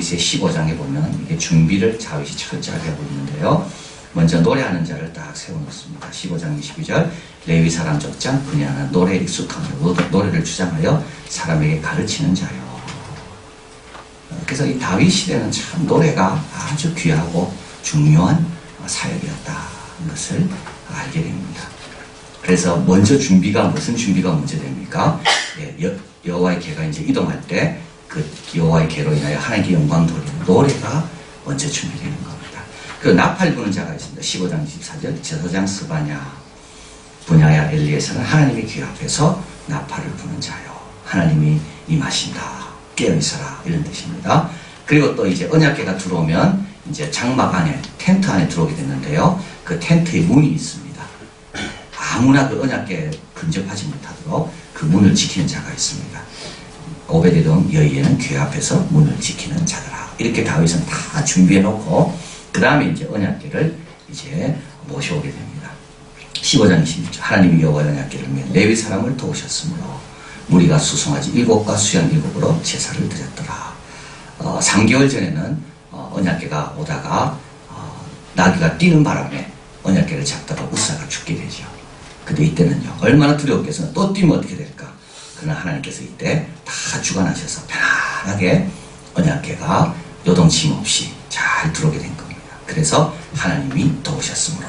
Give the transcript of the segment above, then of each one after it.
다윗의 15장에 보면 이게 준비를 다윗이 철저하게 하고 있는데요. 먼저 노래하는 자를 딱 세워놓습니다. 15장 22절 레위 사람 적장 분야는 노래에 익숙하며 노래를 주장하여 사람에게 가르치는 자요. 어, 그래서 이 다윗 시대는 참 노래가 아주 귀하고 중요한 사역이었다는 것을 알게 됩니다. 그래서 먼저 준비가 무슨 준비가 먼저 됩니까? 예, 여, 여호와의 개가 이제 이동할 때 그 여호와의 개로 인하여 하나님께 영광 돌리는 노래가 먼저 준비되는 겁니다. 그 나팔 부는 자가 있습니다. 15장 24절 제사장 스바냐 분야야 엘리에서는 하나님의 귀 앞에서 나팔을 부는 자요. 하나님이 임하신다. 깨어 있어라. 이런 뜻입니다. 그리고 또 이제 언약계가 들어오면 이제 장막 안에 텐트 안에 들어오게 됐는데요. 그 텐트에 문이 있습니다. 아무나 그 언약계 근접하지 못하도록 그 문을 지키는 자가 있습니다. 오베데돔 여의에는 귀 앞에서 문을 지키는 자들아. 이렇게 다윗은 다 준비해 놓고 그 다음에 이제 언약계를 이제 모셔오게 됩니다. 15장 26절 하나님이 여호와 언약계를 위해 레위 사람을 도우셨으므로 무리가 수송아지 일곱과 수양 일곱으로 제사를 드렸더라. 어, 3개월 전에는 어, 언약계가 오다가 어, 나귀가 뛰는 바람에 언약계를 잡다가 우사가 죽게 되죠. 근데 이때는요 얼마나 두려웠겠어요. 또 뛰면 어떻게 될까? 그러나 하나님께서 이때 다 주관하셔서 편안하게 언약계가 요동침 없이 잘 들어오게 된 겁니다. 그래서 하나님이 도우셨으므로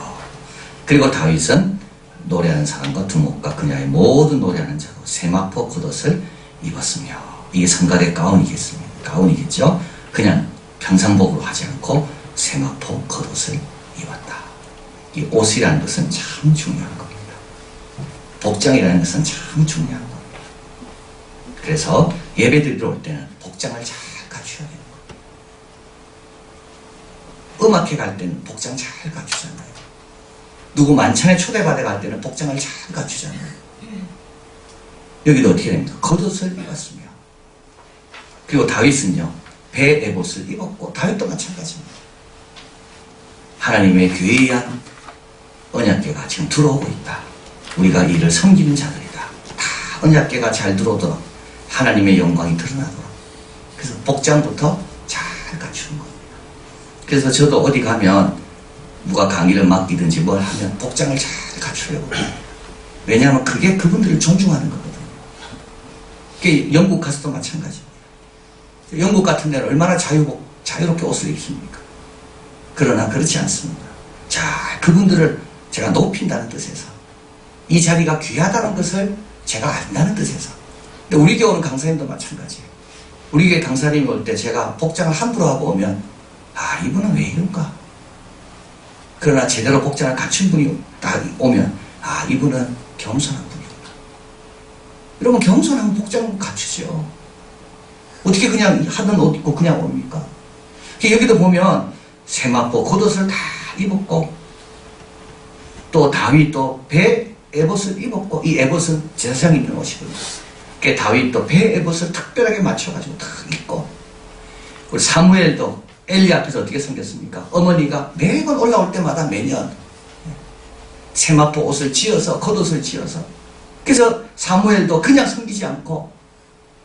그리고 다윗은 노래하는 사람과 두목과 그녀의 모든 노래하는 자로 세마포 겉옷을 입었으며 이게 성가대 가운이겠습니다. 가운이겠죠. 그냥 평상복으로 하지 않고 세마포 겉옷을 입었다. 이 옷이라는 것은 참 중요한 겁니다. 복장이라는 것은 참 중요한 겁니다. 그래서 예배 드리러 올 때는 복장을 잘 갖춰야 되는 거예요. 음악회 갈 때는 복장 잘 갖추잖아요. 누구 만찬에 초대받아 갈 때는 복장을 잘 갖추잖아요. 여기도 어떻게 됩니까? 겉옷을 입었으며 그리고 다윗은요 배 에봇을 입었고 다윗도 마찬가지입니다. 하나님의 귀한 언약계가 지금 들어오고 있다. 우리가 이를 섬기는 자들이다. 다 언약계가 잘 들어오도록 하나님의 영광이 드러나도록 그래서 복장부터 잘 갖추는 겁니다. 그래서 저도 어디 가면 누가 강의를 맡기든지 뭘 하면 복장을 잘 갖추려고 해요. 왜냐하면 그게 그분들을 존중하는 거거든요. 영국 가서도 마찬가지입니다. 영국 같은 데는 얼마나 자유복, 자유롭게 옷을 입습니까? 그러나 그렇지 않습니다. 자, 그분들을 제가 높인다는 뜻에서 이 자리가 귀하다는 것을 제가 안다는 뜻에서 근데 우리 교우는 강사님도 마찬가지예요. 우리 교회 강사님이 올 때 제가 복장을 함부로 하고 오면 아 이분은 왜 이런가? 그러나 제대로 복장을 갖춘 분이 딱 오면 아 이분은 겸손한 분이구나. 여러분 겸손한 복장 갖추죠. 어떻게 그냥 하던 옷 입고 그냥 옵니까? 여기도 보면 세마포 겉옷을 다 입었고 또 다윗도 배 에봇을 입었고 이 에봇은 제사장 입는 옷이거든요. 그 다윗도 배 에봇을 특별하게 맞춰가지고 딱 입고 우리 사무엘도 엘리 앞에서 어떻게 생겼습니까? 어머니가 매번 올라올 때마다 매년 세마포 옷을 지어서 겉옷을 지어서 그래서 사무엘도 그냥 섬기지 않고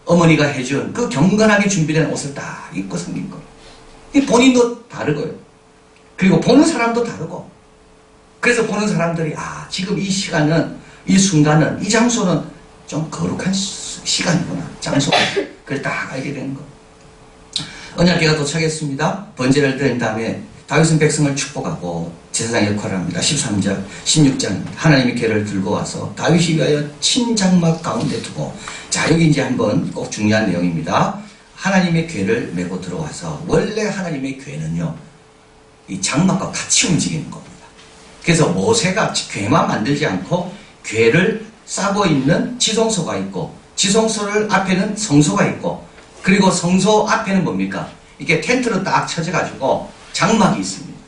어머니가 해준 그 경건하게 준비된 옷을 다 입고 섬긴 거예요. 이 본인도 다르고요. 그리고 보는 사람도 다르고 그래서 보는 사람들이 아 지금 이 시간은 이 순간은 이 장소는 좀 거룩한 시간이구나 장소 그걸 딱 알게 되는 거. 언약계가 도착했습니다. 번제를 드린 다음에 다윗은 백성을 축복하고 제사장 역할을 합니다. 13절, 16절 하나님의 계를 들고 와서 다윗이 위하여 친장막 가운데 두고 자 여기 이제 한번 꼭 중요한 내용입니다. 하나님의 괴를 메고 들어와서 원래 하나님의 괴는요 이 장막과 같이 움직이는 겁니다. 그래서 모세가 괴만 만들지 않고 괴를 싸고 있는 지성소가 있고 지성소를 앞에는 성소가 있고 그리고 성소 앞에는 뭡니까? 이게 텐트로 딱 쳐져가지고 장막이 있습니다.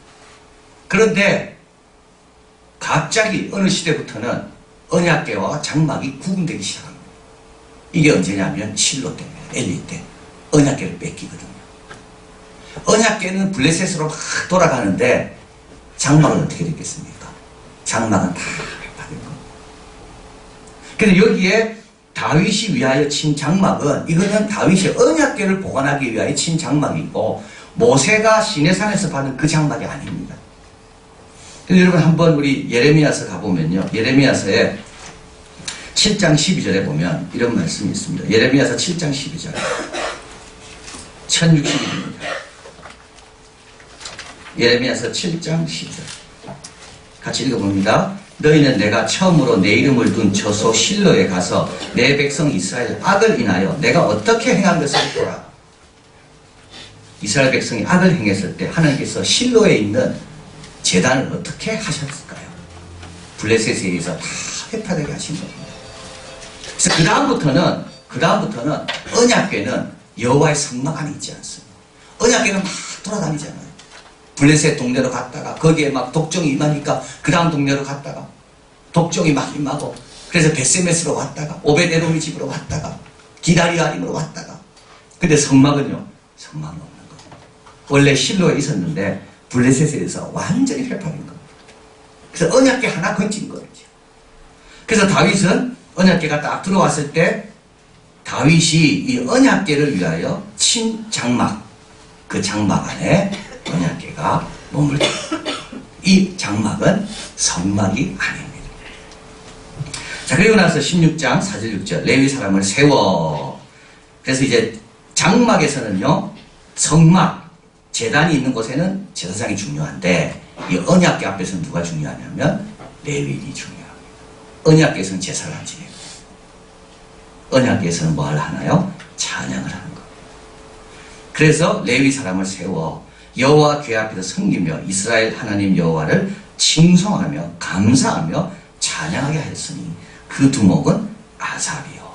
그런데 갑자기 어느 시대부터는 언약계와 장막이 구분되기 시작합니다. 이게 언제냐면 실로 때문에 엘리 때 언약계를 뺏기거든요. 언약계는 블레셋으로 막 돌아가는데 장막은 어떻게 됐겠습니까? 장막은 다 그래서 여기에 다윗이 위하여 친 장막은 이거는 다윗이 언약궤를 보관하기 위하여 친 장막이고 모세가 시내산에서 받은 그 장막이 아닙니다. 여러분 한번 우리 예레미야서 가보면요. 예레미야서에 7장 12절에 보면 이런 말씀이 있습니다. 예레미야서 7장 12절. 1060일입니다. 예레미야서 7장 12절. 같이 읽어봅니다. 너희는 내가 처음으로 내 이름을 둔 저소 실로에 가서 내 백성 이스라엘 악을 인하여 내가 어떻게 행한 것을 보라. 이스라엘 백성이 악을 행했을 때 하나님께서 실로에 있는 재단을 어떻게 하셨을까요? 블레셋에 의해서 다 회파되게 하신 겁니다. 그래서 그 다음부터는 그 다음부터는 언약궤는 여호와의 성막 안에 있지 않습니다. 언약궤는 막 돌아다니잖아요. 블레셋 동네로 갔다가 거기에 막 독종이 임하니까 그 다음 동네로 갔다가 독종이 막 임하고 그래서 베세메스로 왔다가 오베데롬이 집으로 왔다가 기다리아림으로 왔다가 근데 성막은요 성막은 없는 거예요. 원래 실로에 있었는데 블레셋에서 완전히 회파된 겁니다. 그래서 언약궤 하나 건진 거죠. 그래서 다윗은 언약궤가 딱 들어왔을 때 다윗이 이 언약궤를 위하여 친 장막 그 장막 안에 언약궤가 머물다. 이 장막은 성막이 아닙니다. 자 그리고 나서 16장 4절 6절 레위 사람을 세워 그래서 이제 장막에서는요 성막 재단이 있는 곳에는 제사장이 중요한데 이 언약궤 앞에서는 누가 중요하냐면 레위인이 중요합니다. 언약궤에서는 제사를 안 지내고 언약궤에서는 뭘 하나요? 찬양을 하는 거. 그래서 레위 사람을 세워 여호와 궤 앞에서 섬기며 이스라엘 하나님 여호와를 칭송하며 감사하며 찬양하게 하였으니 그 두목은 아삽이요.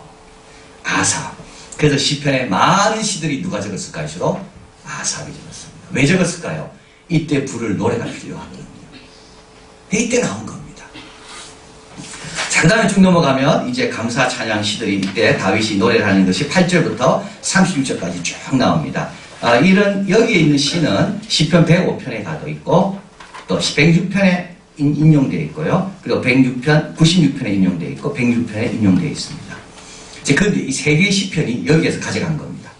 아삽. 그래서 시편에 많은 시들이 누가 적었을까요? 주로 아삽이 적었습니다. 왜 적었을까요? 이때 부를 노래가 필요하거든요. 이때 나온 겁니다. 자, 그 다음에 쭉 넘어가면 이제 감사 찬양 시들이 이때 다윗이 노래를 하는 것이 8절부터 36절까지 쭉 나옵니다. 아, 이런, 여기에 있는 시는 시편 105편에 가도 있고, 또 106편에 인용되어 있고요. 그리고 106편, 96편에 인용되어 있고, 106편에 인용되어 있습니다. 이제 그런데 이 세 개의 시편이 여기에서 가져간 겁니다.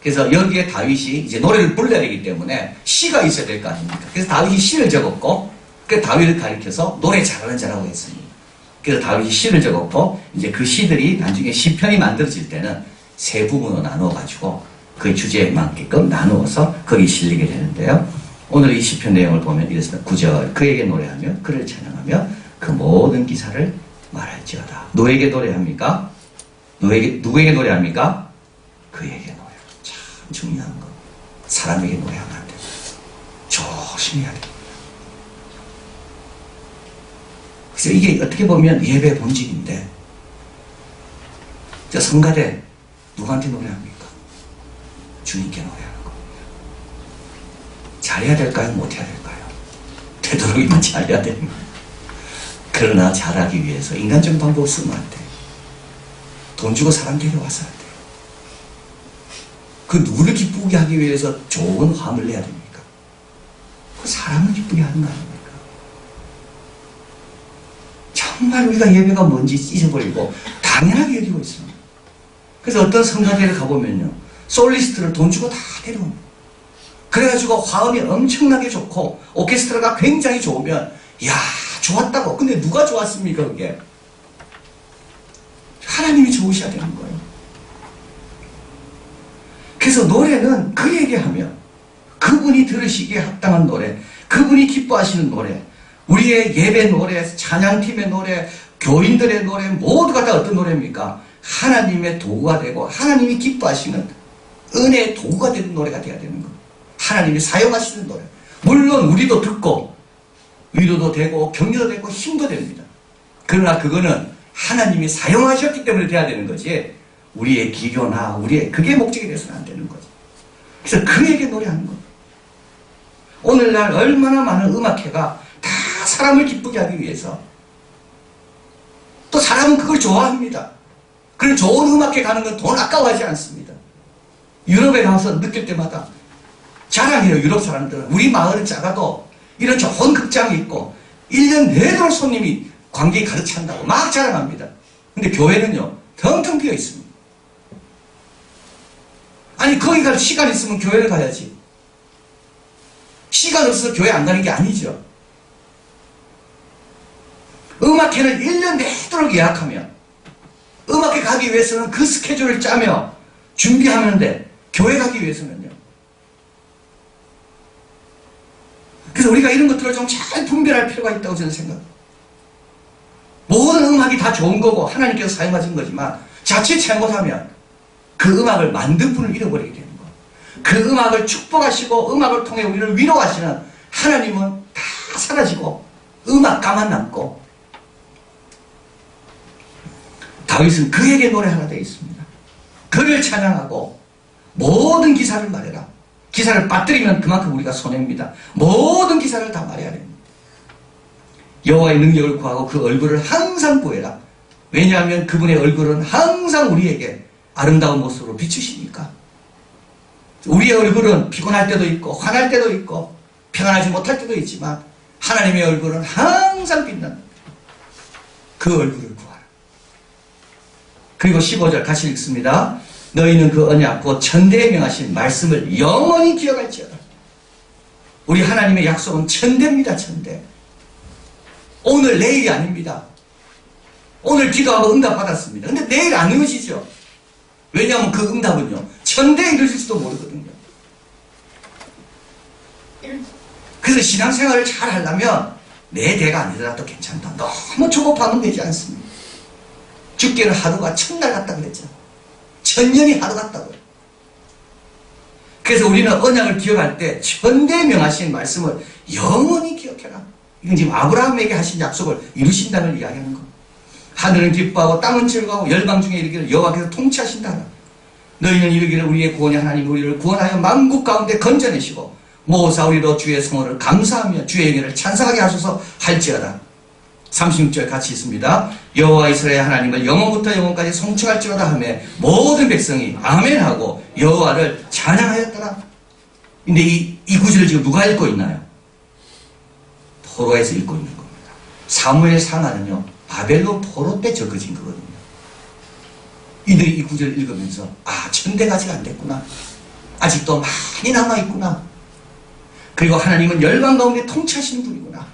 그래서 여기에 다윗이 이제 노래를 불러야 되기 때문에 시가 있어야 될 거 아닙니까? 그래서 다윗이 시를 적었고, 그 다윗을 가리켜서 노래 잘하는 자라고 했습니다. 그래서 다윗이 시를 적었고, 이제 그 시들이 나중에 시편이 만들어질 때는 세 부분으로 나누어 가지고 그 주제에 맞게끔 나누어서 거기 실리게 되는데요. 오늘 이 시편 내용을 보면 이렇습니다. 9절 그에게 노래하며 그를 찬양하며 그 모든 기사를 말할지어다. 누구에게 노래합니까? 누구에게, 누구에게 노래합니까? 그에게 노래. 참 중요한 거. 사람에게 노래하면 안 됩니다. 조심해야 됩니다. 그래서 이게 어떻게 보면 예배 본질인데, 저 성가대 누구한테 노래합니까? 주님께 노래하는 겁니다. 잘해야 될까요? 못해야 될까요? 되도록이면 잘해야 됩니다. 그러나 잘하기 위해서 인간적인 방법을 쓰면 안 돼. 돈 주고 사람 데려와서 안 돼. 그 누구를 기쁘게 하기 위해서 좋은 화음을 내야 됩니까? 그 사람을 기쁘게 하는 거 아닙니까? 정말 우리가 예배가 뭔지 잊어버리고 당연하게 여기고 있습니다. 그래서 어떤 성가대를 가보면요. 솔리스트를 돈 주고 다 데려옵니다. 그래가지고 화음이 엄청나게 좋고 오케스트라가 굉장히 좋으면 야 좋았다고. 근데 누가 좋았습니까 그게? 하나님이 좋으셔야 되는 거예요. 그래서 노래는 그에게 하면 그분이 들으시기에 합당한 노래, 그분이 기뻐하시는 노래, 우리의 예배 노래, 찬양팀의 노래, 교인들의 노래 모두가 다 어떤 노래입니까? 하나님의 도구가 되고 하나님이 기뻐하시는 은혜의 도구가 되는 노래가 돼야 되는 거예요. 하나님이 사용하시는 노래. 물론 우리도 듣고 위로도 되고 격려도 되고 힘도 됩니다. 그러나 그거는 하나님이 사용하셨기 때문에 돼야 되는 거지 우리의 기교나 우리의 그게 목적이 돼서는 안 되는 거죠. 그래서 그에게 노래하는 거예요. 오늘날 얼마나 많은 음악회가 다 사람을 기쁘게 하기 위해서 또 사람은 그걸 좋아합니다. 그런 좋은 음악회 가는 건 돈 아까워하지 않습니다. 유럽에 가서 느낄 때마다 자랑해요, 유럽 사람들은. 우리 마을은 작아도 이런 좋은 극장이 있고, 1년 내도록 손님이 관객이 가득 찬다고 막 자랑합니다. 근데 교회는요, 텅텅 비어 있습니다. 아니, 거기 갈 시간 있으면 교회를 가야지. 시간 없어서 교회 안 가는 게 아니죠. 음악회는 1년 내도록 예약하면, 음악회 가기 위해서는 그 스케줄을 짜며 준비하는데, 교회 가기 위해서는요. 그래서 우리가 이런 것들을 좀 잘 분별할 필요가 있다고 저는 생각합니다. 모든 음악이 다 좋은 거고 하나님께서 사용하신 거지만 자칫 잘못하면 그 음악을 만든 분을 잃어버리게 되는 거. 그 음악을 축복하시고 음악을 통해 우리를 위로하시는 하나님은 다 사라지고 음악가만 남고 다윗은 그에게 노래 하나 되어 있습니다. 그를 찬양하고 모든 기사를 말해라. 기사를 빠뜨리면 그만큼 우리가 손해입니다. 모든 기사를 다 말해야 됩니다. 여호와의 능력을 구하고 그 얼굴을 항상 보여라. 왜냐하면 그분의 얼굴은 항상 우리에게 아름다운 모습으로 비추시니까. 우리의 얼굴은 피곤할 때도 있고 화날 때도 있고 평안하지 못할 때도 있지만 하나님의 얼굴은 항상 빛나는 그 얼굴을 구하라. 그리고 15절 같이 읽습니다. 너희는 그 언약 곧 천대에 명하신 말씀을 영원히 기억할지어다. 우리 하나님의 약속은 천대입니다. 천대. 오늘 내일이 아닙니다. 오늘 기도하고 응답 받았습니다. 근데 내일 안 이루어지죠. 왜냐하면 그 응답은요. 천대에 이루어질지도 모르거든요. 그래서 신앙생활을 잘 하려면 내 대가 아니더라도 괜찮다. 너무 조급하면 되지 않습니다. 죽기는 하루가 천날 같다 그랬죠. 천년이 하루 같다고요. 그래서 우리는 언약을 기억할 때 천대 명하신 말씀을 영원히 기억해라. 이건 지금 아브라함에게 하신 약속을 이루신다는 이야기하는 거. 하늘은 기뻐하고 땅은 즐거워하고 열방 중에 이르기를 여호와께서 통치하신다. 너희는 이르기를 우리의 구원의 하나님 우리를 구원하여 만국 가운데 건져내시고 모사 우리로 주의 성호를 감사하며 주의 영예를 찬송하게 하소서 할지어다. 36절 같이 있습니다. 여호와 이스라엘 하나님을 영원부터 영원까지 성취할지어다 하며 모든 백성이 아멘하고 여호와를 찬양하였더라. 근데 이, 이 구절을 지금 누가 읽고 있나요? 포로에서 읽고 있는 겁니다. 사무엘 상하는요, 바벨론 포로 때 적어진 거거든요. 이들이 이 구절을 읽으면서, 아, 천대가지가 안 됐구나. 아직도 많이 남아있구나. 그리고 하나님은 열방 가운데 통치하시는 분이구나.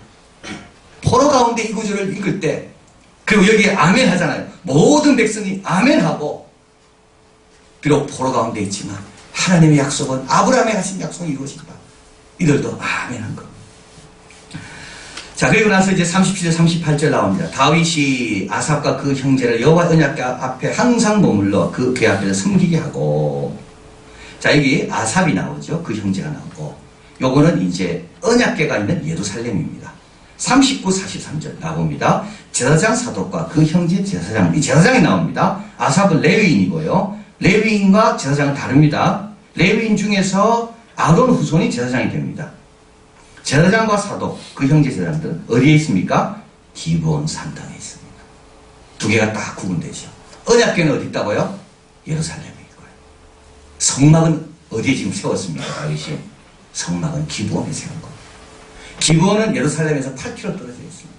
포로 가운데 이 구절을 읽을 때, 그리고 여기에 아멘 하잖아요. 모든 백성이 아멘 하고, 비록 포로 가운데 있지만, 하나님의 약속은 아브라함에 하신 약속이 이루어진다. 이들도 아멘 한 거. 자, 그리고 나서 이제 37절, 38절 나옵니다. 다윗이 아삽과 그 형제를 여호와 언약궤 앞에 항상 머물러 그 궤 앞에서 섬기게 하고. 자, 여기 아삽이 나오죠. 그 형제가 나오고. 요거는 이제 언약궤가 있는 예루살렘입니다. 39, 43절 나옵니다. 제사장 사독과 그 형제 제사장, 이 제사장이 나옵니다. 아삽은 레위인이고요. 레위인과 제사장은 다릅니다. 레위인 중에서 아론 후손이 제사장이 됩니다. 제사장과 사도, 그 형제 제사장들은 어디에 있습니까? 기브온 산당에 있습니다. 두 개가 딱 구분되죠. 언약궤는 어디 있다고요? 예루살렘에 있고요. 성막은 어디에 지금 세웠습니까? 성막은 기브온에 세운 겁니다. 기브온은 예루살렘에서 8km 떨어져 있습니다.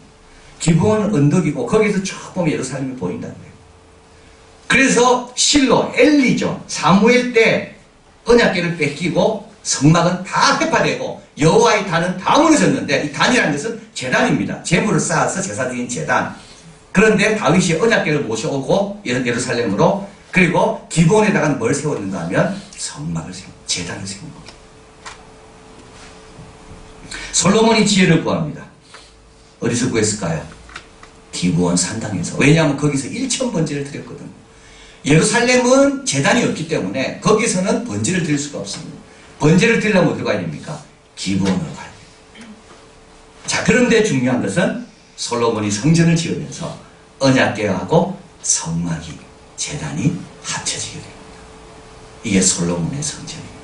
기브온은 언덕이고 거기서 쭉 보면 예루살렘이 보인다는 거예요. 그래서 실로 엘리죠. 사무엘 때 언약궤를 뺏기고 성막은 다 회파되고 여호와의 단은 다 무너졌는데 이 단이라는 것은 재단입니다. 재물을 쌓아서 제사 드린 재단. 그런데 다윗이 언약궤를 모셔오고 예루- 예루살렘으로 그리고 기본에다가 뭘 세웠는가 하면 성막을 세운 재단을 세운 겁니다. 솔로몬이 지혜를 구합니다. 어디서 구했을까요? 기브온 산당에서. 왜냐하면 거기서 1천 번제를 드렸거든요. 예루살렘은 재단이 없기 때문에 거기서는 번제를 드릴 수가 없습니다. 번제를 드리려면 어디로 가야 됩니까? 기브온으로 가야 돼요. 자, 그런데 중요한 것은 솔로몬이 성전을 지으면서 언약궤하고 성막이 재단이 합쳐지게 됩니다. 이게 솔로몬의 성전입니다.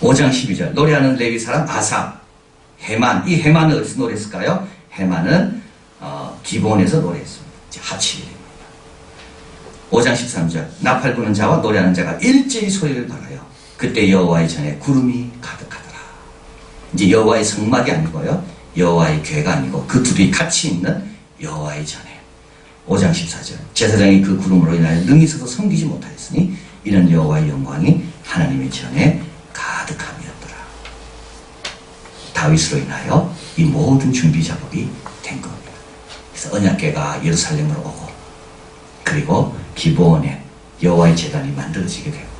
5장 12절 노래하는 레위 사람 아삽 해만 이 해만은 어디서 노래했을까요? 해만은 어, 기본에서 노래했습니다. 됩니다. 5장 13절 나팔 부는 자와 노래하는 자가 일제히 소리를 달아요. 그때 여호와의 전에 구름이 가득하더라. 이제 여호와의 성막이 아니고요. 여호와의 궤가 아니고 그 둘이 같이 있는 여호와의 전에 5장 14절 제사장이 그 구름으로 인하여 능히 서서 섬기지 못하였으니 이는 여호와의 영광이 하나님의 전에 가득함이었더라. 다윗으로 인하여 이 모든 준비 작업이 된 겁니다. 그래서 언약궤가 예루살렘으로 오고 그리고 기브온에 여호와의 제단이 만들어지게 되고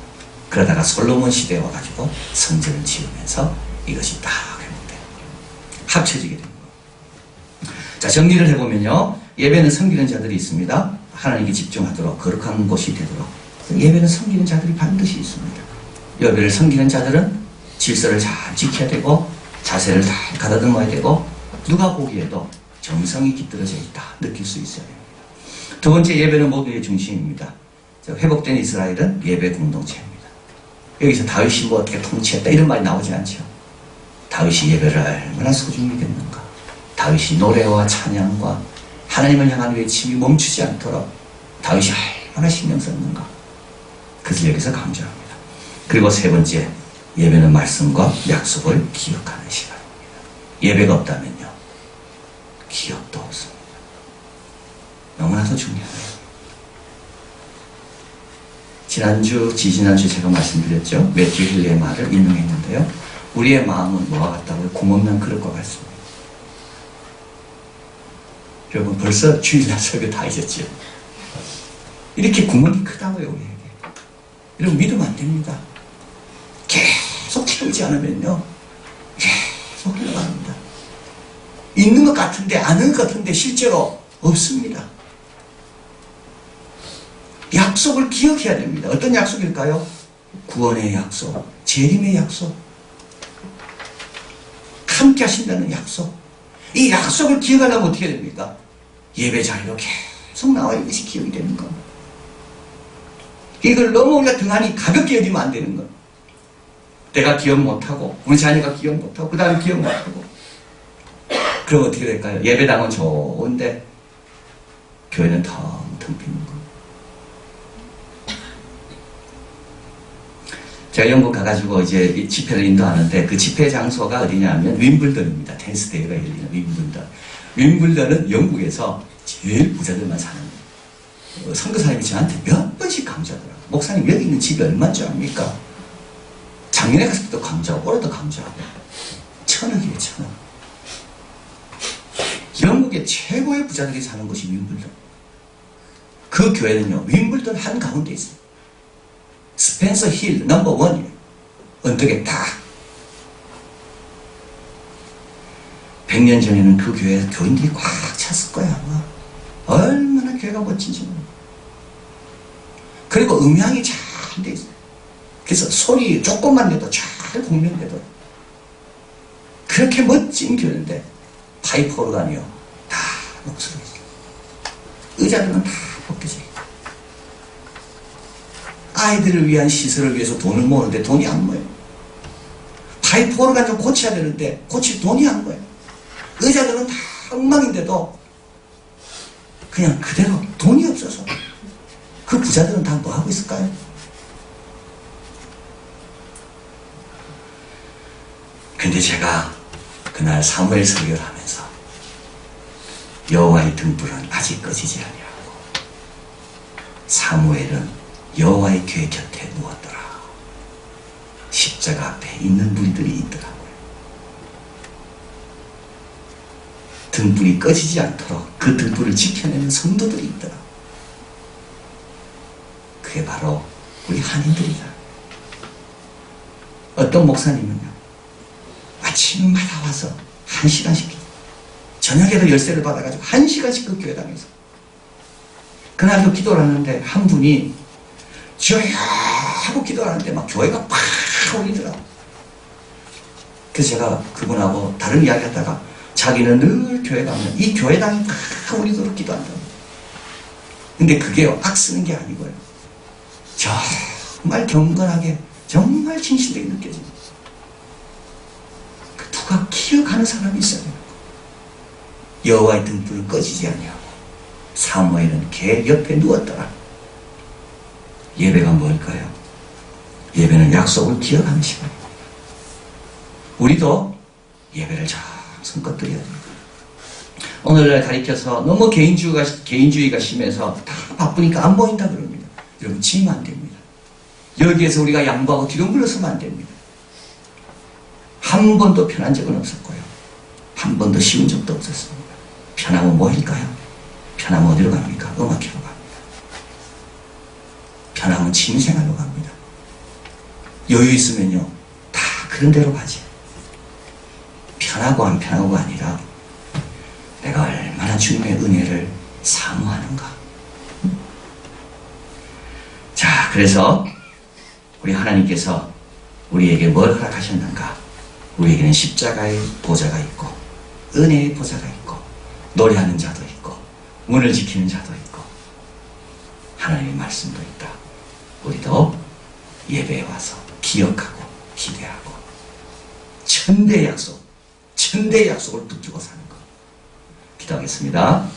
그러다가 솔로몬 시대에 와가지고 성전을 지으면서 이것이 다 거예요. 합쳐지게 된 거예요. 자 정리를 해보면요 예배는 섬기는 자들이 있습니다. 하나님께 집중하도록 거룩한 곳이 되도록 예배는 섬기는 자들이 반드시 있습니다. 예배를 섬기는 자들은 질서를 잘 지켜야 되고 자세를 잘 가다듬어야 되고 누가 보기에도 정성이 깃들어져 있다 느낄 수 있어야 됩니다. 두 번째 예배는 모두의 중심입니다. 저 회복된 이스라엘은 예배 공동체입니다. 여기서 다윗이 뭐 어떻게 통치했다 이런 말이 나오지 않죠. 다윗이 예배를 얼마나 소중히 여겼는가. 다윗이 노래와 찬양과 하나님을 향한 외침이 멈추지 않도록 다윗이 얼마나 신경 썼는가. 그래서 여기서 강조합니다. 그리고 세 번째, 예배는 말씀과 약속을 기억하는 시간입니다. 예배가 없다면요, 기억도 없습니다. 너무나도 중요해요. 지난주, 지지난주 제가 말씀드렸죠. 매튜 힐리의 말을 인용했는데요. 우리의 마음은 뭐와 같다고요? 구멍난 그릇과 같습니다. 여러분 벌써 주일날 설교 다 잊었죠? 이렇게 구멍이 크다고요, 우리에게. 여러분 믿으면 안 됩니다. 계속 채우지 않으면요. 계속 흘러갑니다. 있는 것 같은데, 아는 것 같은데, 실제로 없습니다. 약속을 기억해야 됩니다. 어떤 약속일까요? 구원의 약속, 재림의 약속, 함께 하신다는 약속. 이 약속을 기억하려면 어떻게 됩니까? 예배 자리로 계속 나와 이것이 기억이 되는 겁니다. 이걸 너무 우리가 등한히 가볍게 여기면 안 되는 것. 내가 기억 못하고, 우리 자녀가 기억 못하고, 그 다음에 기억 못하고. 그럼 어떻게 될까요? 예배당은 좋은데, 교회는 텅텅 비는 거. 제가 영국 가가지고 이제 이 집회를 인도하는데 그 집회 장소가 어디냐면 윈블던입니다. 텐스 대회가 열리는 윈블던. 윈블던은 영국에서 제일 부자들만 사는 어, 선교사님이 저한테 몇 번씩 강조하더라고요. 목사님 여기 있는 집이 얼마인 줄 압니까? 작년에 갔을 때도 강조하고 올해도 강조하고 천억이에요 천억. 영국의 최고의 부자들이 사는 곳이 윈블던. 그 교회는요 윈블던 한 가운데 있어요. 스펜서 힐 넘버 원이에요. 언덕에 딱. 100년 전에는 그 교회에 교인들이 꽉 찼을 거야, 아마. 얼마나 교회가 멋진지 몰라. 그리고 음향이 잘 돼 있어요. 그래서 소리 조금만 내도 잘 공명되도록. 그렇게 멋진 교회인데, 파이프 오르간이요. 다 있어요. 의자들은 다 벗겨져. 아이들을 위한 시설을 위해서 돈을 모으는데 돈이 안 모여요. 파이프 오르간 좀 고쳐야 되는데 고칠 돈이 안 모여요. 의자들은 다 엉망인데도 그냥 그대로 돈이 없어서 그 부자들은 다 뭐 하고 있을까요? 근데 제가 그날 사무엘 설교를 하면서 여호와의 등불은 아직 꺼지지 아니하고 사무엘은 여호와의 궤 곁에 누웠더라. 십자가 앞에 있는 무리들이 있더라고요. 등불이 꺼지지 않도록 그 등불을 지켜내는 성도들이 있더라. 그게 바로 우리 한인들이다. 어떤 목사님은요, 아침마다 와서 한 시간씩, 저녁에도 열쇠를 받아가지고 한 시간씩 그 교회당에서. 그날도 기도를 하는데 한 분이 주여 하고 기도하는데 막 교회가 팍 울리더라고. 그래서 제가 그분하고 다른 이야기 하다가 자기는 늘 교회 가면 이 교회당이 팍 울리도록 기도한다고. 근데 그게요, 악 쓰는 게 아니고요. 정말 경건하게, 정말 진실되게 느껴집니다. 그 누가 기억하는 사람이 있어야 돼요. 여호와의 등불은 꺼지지 아니하고 사무엘은 개 옆에 누웠더라. 예배가 뭘까요? 예배는 약속을 기억하는 시간입니다. 우리도 예배를 잘 성껏 드려야 됩니다. 오늘날 가리켜서 너무 개인주의가, 개인주의가 심해서 다 바쁘니까 안 보인다 그럽니다. 여러분, 지면 안 됩니다. 여기에서 우리가 양보하고 뒤로 물러서면 안 됩니다. 한 번도 편한 적은 없었고요. 한 번도 쉬운 적도 없었습니다. 편하면 뭐일까요? 편하면 어디로 갑니까? 음악회로 갑니다. 편하면 취미생활로 갑니다. 여유 있으면요, 다 그런 대로 가지. 편하고 안 편하고가 아니라 내가 얼마나 주님의 은혜를 사모하는가. 자, 그래서 우리 하나님께서 우리에게 뭘 허락하셨는가? 우리에게는 십자가의 보좌가 있고, 은혜의 보좌가 있고, 노래하는 자도 있고, 문을 지키는 자도 있고, 하나님의 말씀도 있다. 우리도 예배에 와서 기억하고, 기대하고, 천대의 약속, 천대의 약속을 붙들고 사는 것. 기도하겠습니다.